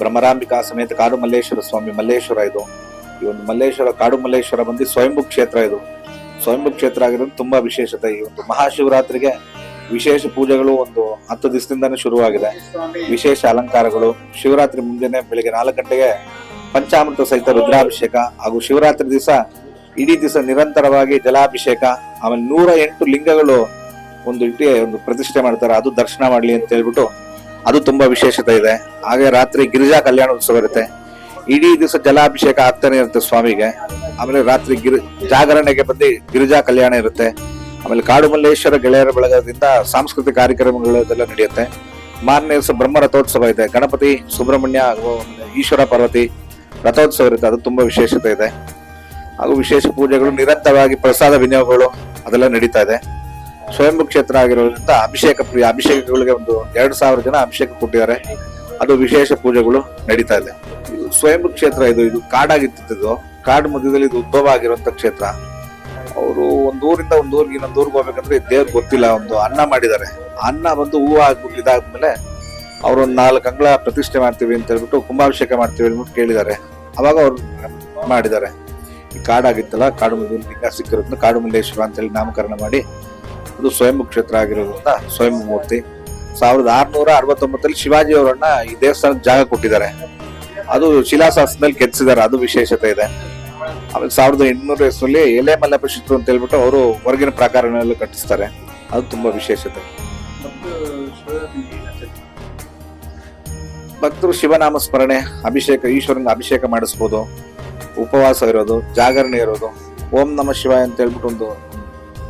ಭ್ರಮರಾಂಬಿಕಾ ಸಮೇತ ಕಾಡು ಮಲ್ಲೇಶ್ವರ ಸ್ವಾಮಿ ಮಲ್ಲೇಶ್ವರ ಇದು. ಈ ಒಂದು ಮಲ್ಲೇಶ್ವರ, ಕಾಡು ಮಲ್ಲೇಶ್ವರ ಬಂದು ಸ್ವಯಂಭು ಕ್ಷೇತ್ರ ಇದು. ಸ್ವಯಂಭು ಕ್ಷೇತ್ರ ಆಗಿರೋದು ತುಂಬಾ ವಿಶೇಷತೆ. ಈ ಒಂದು ಮಹಾಶಿವರಾತ್ರಿಗೆ ವಿಶೇಷ ಪೂಜೆಗಳು ಒಂದು ಹತ್ತು ದಿವಸದಿಂದಾನೇ ಶುರುವಾಗಿದೆ. ವಿಶೇಷ ಅಲಂಕಾರಗಳು. ಶಿವರಾತ್ರಿ ಮುಂಜಾನೆ ಬೆಳಿಗ್ಗೆ ನಾಲ್ಕು ಗಂಟೆಗೆ ಪಂಚಾಮೃತ ಸಹಿತ ರುದ್ರಾಭಿಷೇಕ ಹಾಗೂ ಶಿವರಾತ್ರಿ ದಿವಸ ಇಡೀ ದಿವಸ ನಿರಂತರವಾಗಿ ಜಲಾಭಿಷೇಕ, ಆಮೇಲೆ ನೂರ ಎಂಟು ಲಿಂಗಗಳು ಒಂದು ಇಟ್ಟಿ ಒಂದು ಪ್ರತಿಷ್ಠೆ ಮಾಡ್ತಾರೆ. ಅದು ದರ್ಶನ ಮಾಡ್ಲಿ ಅಂತ ಹೇಳ್ಬಿಟ್ಟು ಅದು ತುಂಬಾ ವಿಶೇಷತೆ ಇದೆ. ಹಾಗೆ ರಾತ್ರಿ ಗಿರಿಜಾ ಕಲ್ಯಾಣ ಉತ್ಸವ ಇರುತ್ತೆ. ಇಡೀ ದಿವಸ ಜಲಾಭಿಷೇಕ ಆಗ್ತಾನೆ ಇರುತ್ತೆ ಸ್ವಾಮಿಗೆ. ಆಮೇಲೆ ರಾತ್ರಿ ಗಿರಿ, ಜಾಗರಣೆಗೆ ಬಂದು ಗಿರಿಜಾ ಕಲ್ಯಾಣ ಇರುತ್ತೆ. ಆಮೇಲೆ ಕಾಡು ಮಲ್ಲೇಶ್ವರ ಗೆಳೆಯರ ಬಳಗದಿಂದ ಸಾಂಸ್ಕೃತಿಕ ಕಾರ್ಯಕ್ರಮಗಳು ಇದೆಲ್ಲ ನಡೆಯುತ್ತೆ. ಮಾರನೇ ದಿವಸ ಬ್ರಹ್ಮ ರಥೋತ್ಸವ ಇದೆ. ಗಣಪತಿ, ಸುಬ್ರಹ್ಮಣ್ಯ ಈಶ್ವರ ಪಾರ್ವತಿ ರಥೋತ್ಸವ ಇರುತ್ತೆ. ಅದು ತುಂಬಾ ವಿಶೇಷತೆ ಇದೆ. ಹಾಗೂ ವಿಶೇಷ ಪೂಜೆಗಳು ನಿರಂತರವಾಗಿ ಪ್ರಸಾದ ವಿನಿಯೋಗಗಳು ಅದೆಲ್ಲ ನಡೀತಾ ಇದೆ. ಸ್ವಯಂಭೂ ಕ್ಷೇತ್ರ ಆಗಿರೋದ್ರಿಂದ ಅಭಿಷೇಕ ಪ್ರಿಯ, ಅಭಿಷೇಕಗಳಿಗೆ ಒಂದು ಎರಡು ಸಾವಿರ ಜನ ಅಭಿಷೇಕ ಕೊಟ್ಟಿದ್ದಾರೆ. ಅದು ವಿಶೇಷ ಪೂಜೆಗಳು ನಡೀತಾ ಇದೆ. ಸ್ವಯಂ ಕ್ಷೇತ್ರ ಇದು ಇದು ಕಾಡಾಗಿತ್ತಿದ್ದು ಕಾಡು ಮಧ್ಯದಲ್ಲಿ ಇದು ಉದ್ಭವ ಆಗಿರುವಂತ ಕ್ಷೇತ್ರ. ಅವರು ಒಂದೂರಿಂದ ಊರಿಂದ ಒಂದು ಊರಿಗೆ ಇನ್ನೊಂದ್ ಊರಿಗೆ ಹೋಗ್ಬೇಕಂದ್ರೆ ದೇವ್ರ ಗೊತ್ತಿಲ್ಲ, ಒಂದು ಅನ್ನ ಮಾಡಿದ್ದಾರೆ. ಅನ್ನ ಬಂದು ಹೂವು ಆಗ್ಬಿಟ್ಟು ಇದಾದ್ಮೇಲೆ ಅವರು ನಾಲ್ಕು ಅಂಗಳ ಪ್ರತಿಷ್ಠೆ ಮಾಡ್ತೀವಿ ಅಂತ ಹೇಳ್ಬಿಟ್ಟು ಕುಂಭಾಭಿಷೇಕ ಮಾಡ್ತೀವಿ ಅಂದ್ಬಿಟ್ಟು ಕೇಳಿದ್ದಾರೆ. ಅವಾಗ ಅವ್ರು ಮಾಡಿದ್ದಾರೆ. ಈ ಕಾಡಾಗಿತ್ತಲ್ಲ, ಕಾಡು ಮಧ್ಯದಲ್ಲಿ ಲಿಂಗ ಸಿಕ್ಕಿರೋದ್ರಿಂದ ಕಾಡು ಅಂತೇಳಿ ನಾಮಕರಣ ಮಾಡಿ, ಅದು ಸ್ವಯಂ ಕ್ಷೇತ್ರ ಆಗಿರೋದ್ರಿಂದ ಸ್ವಯಂ ಮೂರ್ತಿ. ಸಾವಿರದ ಆರ್ನೂರ ಅರವತ್ತೊಂಬತ್ತಲ್ಲಿ ಶಿವಾಜಿ ಅವರನ್ನ ಈ ದೇವಸ್ಥಾನಕ್ಕೆ ಜಾಗ ಕೊಟ್ಟಿದ್ದಾರೆ. ಅದು ಶಿಲಾಶಾಸನದಲ್ಲಿ ಕೆತ್ತಿಸಿದ್ದಾರೆ ಅದು ವಿಶೇಷತೆ ಇದೆ. ಆಮೇಲೆ ಸಾವಿರದ ಎಂಟುನೂರ ಎಸ್ನಲ್ಲಿ ಎಲೆ ಮಲ್ಲಪ್ಪ ಶಿಸ್ತು ಅಂತ ಹೇಳ್ಬಿಟ್ಟು ಅವರು ಹೊರಗಿನ ಪ್ರಕಾರಗಳಲ್ಲಿ ಕಟ್ಟಿಸ್ತಾರೆ. ಅದು ತುಂಬಾ ವಿಶೇಷತೆ. ಭಕ್ತರು ಶಿವನಾಮ ಸ್ಮರಣೆ ಅಭಿಷೇಕ ಈಶ್ವರನ ಅಭಿಷೇಕ ಮಾಡಿಸ್ಬೋದು. ಉಪವಾಸ ಇರೋದು, ಜಾಗರಣೆ ಇರೋದು. ಓಂ ನಮ ಶಿವಾಯ ಅಂತ ಹೇಳ್ಬಿಟ್ಟು ಒಂದು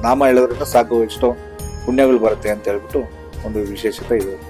ನಾಮ ಹೇಳೋದ್ರಿಂದ ಸಾಕು, ಎಷ್ಟೋ ಪುಣ್ಯಗಳು ಬರುತ್ತೆ ಅಂತ ಹೇಳ್ಬಿಟ್ಟು ಒಂದು ವಿಶೇಷತೆ ಇದೆ.